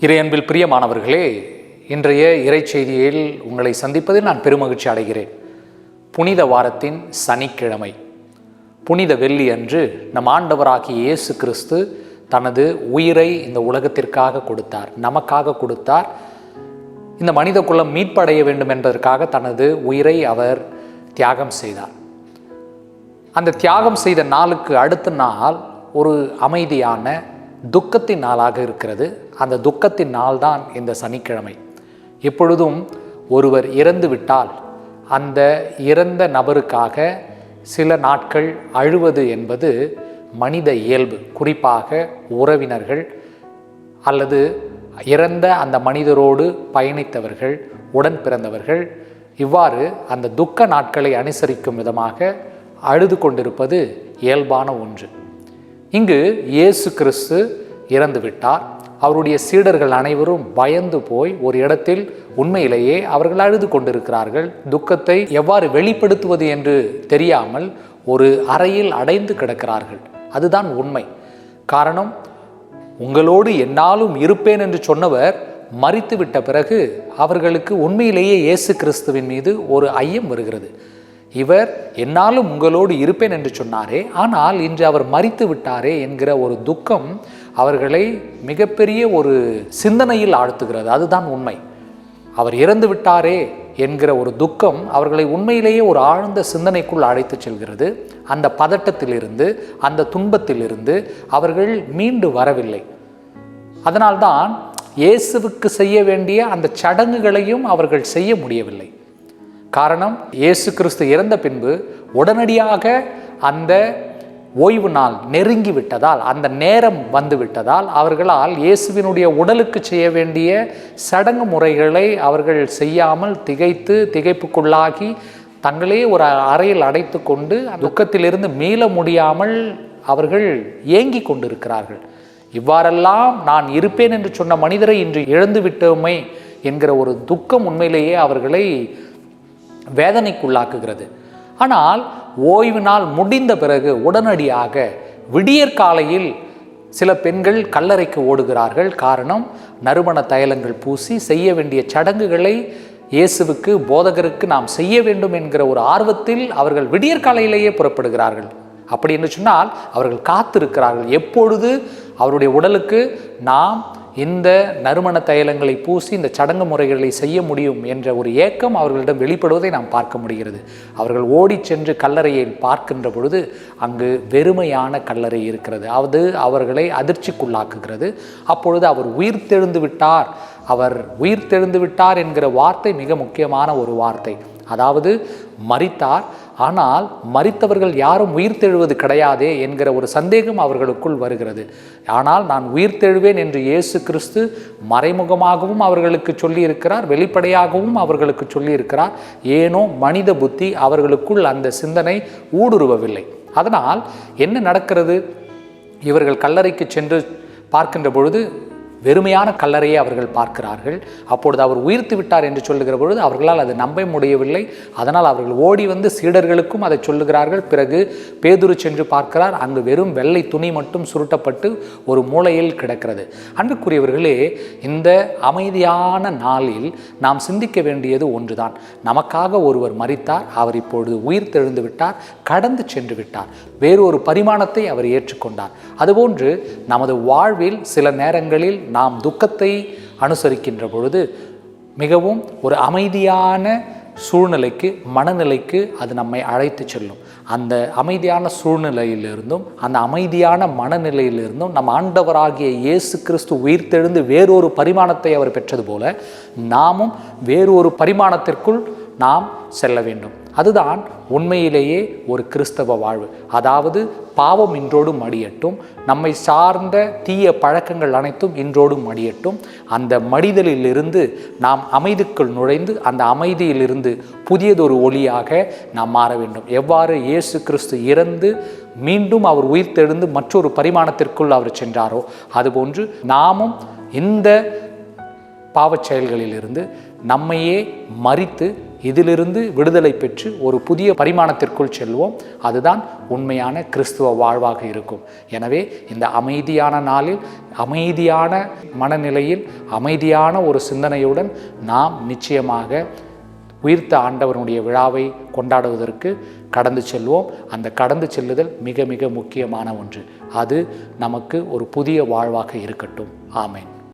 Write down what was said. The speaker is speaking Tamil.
இறையன்பில் பிரியமானவர்களே இன்றைய இறை செய்தியில் உங்களை சந்திப்பதில் நான் பெருமகிழ்ச்சி அடைகிறேன். புனித வாரத்தின் சனிக்கிழமை. புனித வெள்ளி அன்று நம் ஆண்டவராகிய இயேசு கிறிஸ்து தனது உயிரை இந்த உலகத்திற்காக கொடுத்தார் நமக்காக கொடுத்தார். இந்த மனித குலம் மீட்படைய வேண்டும் என்பதற்காக தனது உயிரை அவர் தியாகம் செய்தார். அந்த தியாகம் செய்த நாளுக்கு அடுத்த நாள் ஒரு அமைதியான துக்கத்தின் நாளாக இருக்கிறது. அந்த துக்கத்தின் நாள்தான் இந்த சனிக்கிழமை. எப்பொழுதும் ஒருவர் இறந்து விட்டால் அந்த இறந்த நபருக்காக சில நாட்கள் அழுவது என்பது மனித இயல்பு. குறிப்பாக உறவினர்கள் அல்லது இறந்த அந்த மனிதரோடு பயணித்தவர்கள் உடன் பிறந்தவர்கள் இவ்வாறு அந்த துக்க நாட்களை அனுசரிக்கும் விதமாக அழுது கொண்டிருப்பது இயல்பான ஒன்று. இங்கு இயேசு கிறிஸ்து இறந்து விட்டார். அவருடைய சீடர்கள் அனைவரும் பயந்து போய் ஒரு இடத்தில் உண்மையிலேயே அவர்கள் அழுது கொண்டிருக்கிறார்கள். துக்கத்தை எவ்வாறு வெளிப்படுத்துவது என்று தெரியாமல் ஒரு அறையில் அடைந்து கிடக்கிறார்கள். அதுதான் உண்மை. காரணம் உங்களோடு என்னாலும் இருப்பேன் என்று சொன்னவர் மறித்து விட்ட பிறகு அவர்களுக்கு உண்மையிலேயே இயேசு கிறிஸ்துவின் மீது ஒரு ஐயம் வருகிறது. இவர் என்னாலும் உங்களோடு இருப்பேன் என்று சொன்னாரே ஆனால் இன்று அவர் மறித்து விட்டாரே என்கிற ஒரு துக்கம் அவர்களை மிகப்பெரிய ஒரு சிந்தனையில் ஆழ்த்துகிறது. அதுதான் உண்மை. அவர் இறந்து விட்டாரே என்கிற ஒரு துக்கம் அவர்களை உண்மையிலேயே ஒரு ஆழ்ந்த சிந்தனைக்குள் அழைத்து செல்கிறது. அந்த பதட்டத்திலிருந்து அந்த துன்பத்திலிருந்து அவர்கள் மீண்டு வரவில்லை. அதனால்தான் இயேசுவுக்கு செய்ய வேண்டிய அந்த சடங்குகளையும் அவர்கள் செய்ய முடியவில்லை. காரணம் இயேசு கிறிஸ்து இறந்த பின்பு உடனடியாக அந்த ஓய்வு நாள் நெருங்கி விட்டதால் அந்த நேரம் வந்து விட்டதால் அவர்களால் இயேசுவினுடைய உடலுக்கு செய்ய வேண்டிய சடங்கு முறைகளை அவர்கள் செய்யாமல் திகைத்து திகைப்புக்குள்ளாகி தங்களே ஒரு அறையில் அடைத்து கொண்டு துக்கத்திலிருந்து மீள முடியாமல் அவர்கள் ஏங்கி கொண்டிருக்கிறார்கள். இவ்வாறெல்லாம் நான் இருப்பேன் என்று சொன்ன மனிதரை இன்று இழந்து விட்டோமே என்கிற ஒரு துக்கம் உண்மையிலேயே அவர்களை வேதனைக்குள்ளாக்குகிறது. ஆனால் ஓய்வு நாள் முடிந்த பிறகு உடனடியாக விடியற்காலையில் சில பெண்கள் கல்லறைக்கு ஓடுகிறார்கள். காரணம் நறுமண தைலங்கள் பூசி செய்ய வேண்டிய சடங்குகளை இயேசுவுக்கு போதகருக்கு நாம் செய்ய வேண்டும் என்கிற ஒரு ஆர்வத்தில் அவர்கள் விடியற்காலையிலேயே புறப்படுகிறார்கள். அப்படி என்று சொன்னால் அவர்கள் காத்திருக்கிறார்கள். எப்பொழுது? அவருடைய உடலுக்கு நாம் இந்த நறுமண தைலங்களை பூசி இந்த சடங்கு முறைகளை செய்ய முடியும் என்ற ஒரு ஏக்கம் அவர்களிடம் வெளிப்படுவதை நாம் பார்க்க முடிகிறது. அவர்கள் ஓடிச் சென்று கல்லறையை பார்க்கின்ற பொழுது அங்கு வெறுமையான கல்லறை இருக்கிறது. அது அவர்களை அதிர்ச்சிக்குள்ளாக்குகிறது. அப்பொழுது அவர் உயிர் தெழுந்து விட்டார். அவர் உயிர் தெழுந்து விட்டார் என்கிற வார்த்தை மிக முக்கியமான ஒரு வார்த்தை. அதாவது மறித்தார் ஆனால் மறித்தவர்கள் யாரும் உயிர் தெழுவது கிடையாதே என்கிற ஒரு சந்தேகம் அவர்களுக்குள் வருகிறது. ஆனால் நான் உயிர் தெழுவேன் என்று இயேசு கிறிஸ்து மறைமுகமாகவும் அவர்களுக்கு சொல்லியிருக்கிறார் வெளிப்படையாகவும் அவர்களுக்கு சொல்லியிருக்கிறார். ஏனோ மனித புத்தி அவர்களுக்குள் அந்த சிந்தனை ஊடுருவவில்லை. அதனால் என்ன நடக்கிறது? இவர்கள் கல்லறைக்கு சென்று பார்க்கின்ற பொழுது வெறுமையான கல்லறையை அவர்கள் பார்க்கிறார்கள். அப்பொழுது அவர் உயிர்த்து விட்டார் என்று சொல்லுகிற பொழுது அவர்களால் அது நம்ப முடியவில்லை. அதனால் அவர்கள் ஓடி வந்து சீடர்களுக்கும் அதை சொல்லுகிறார்கள். பிறகு பேதுரு சென்று பார்க்கிறார். அங்கு வெறும் வெள்ளை துணி மட்டும் சுருட்டப்பட்டு ஒரு மூலையில் கிடக்கிறது. அன்புக்குரியவர்களே இந்த அமைதியான நாளில் நாம் சிந்திக்க வேண்டியது ஒன்றுதான். நமக்காக ஒருவர் மறித்தார் அவர் இப்பொழுது உயிர் தெழுந்து விட்டார். கடந்து சென்று விட்டார். வேறொரு பரிமாணத்தை அவர் ஏற்றுக்கொண்டார். அதுபோன்று நமது வாழ்வில் சில நேரங்களில் நாம் துக்கத்தை அனுசரிக்கின்ற பொழுது மிகவும் ஒரு அமைதியான சூழ்நிலைக்கு மனநிலைக்கு அது நம்மை அழைத்து செல்லும். அந்த அமைதியான சூழ்நிலையிலிருந்தும் அந்த அமைதியான மனநிலையிலிருந்தும் நம் ஆண்டவராகிய இயேசு கிறிஸ்து உயிர்த்தெழுந்து வேறொரு பரிமாணத்தை அவர் பெற்றது போல நாமும் வேறொரு பரிமாணத்திற்குள் நாம் செல்ல வேண்டும். அதுதான் உண்மையிலேயே ஒரு கிறிஸ்தவ வாழ்வு. அதாவது பாவம் இன்றோடும் மடியட்டும் நம்மை சார்ந்த தீய பழக்கங்கள் அனைத்தும் இன்றோடும் மடியட்டும். அந்த மடிதலிலிருந்து நாம் அமைதிக்குள் நுழைந்து அந்த அமைதியிலிருந்து புதியதொரு ஒளியாக நாம் மாற வேண்டும். எவ்வாறு இயேசு கிறிஸ்து இறந்து மீண்டும் அவர் உயிர்த்தெழுந்து மற்றொரு பரிமாணத்திற்குள் அவர் சென்றாரோ அதுபோன்று நாமும் இந்த பாவச் செயல்களிலிருந்து நம்மையே மறித்து இதிலிருந்து விடுதலை பெற்று ஒரு புதிய பரிமாணத்திற்குள் செல்வோம். அதுதான் உண்மையான கிறிஸ்துவ வாழ்வாக இருக்கும். எனவே இந்த அமைதியான நாளில் அமைதியான மனநிலையில் அமைதியான ஒரு சிந்தனையுடன் நாம் நிச்சயமாக உயிர்த்த ஆண்டவனுடைய விழாவை கொண்டாடுவதற்கு கடந்து செல்வோம். அந்த கடந்து செல்லுதல் மிக மிக முக்கியமான ஒன்று. அது நமக்கு ஒரு புதிய வாழ்வாக இருக்கட்டும். ஆமேன்.